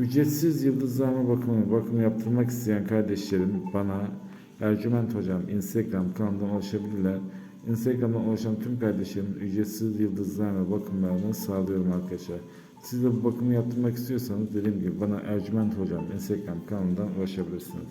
Ücretsiz yıldızlama bakımı, bakım yaptırmak isteyen kardeşlerim bana Ercüment Hocam Instagram kanalından ulaşabilirler. Instagram'dan ulaşan tüm kardeşlerim ücretsiz yıldızlama bakımlarını sağlıyorum arkadaşlar. Siz de bu bakımı yaptırmak istiyorsanız dediğim gibi bana Ercüment Hocam Instagram kanalından ulaşabilirsiniz.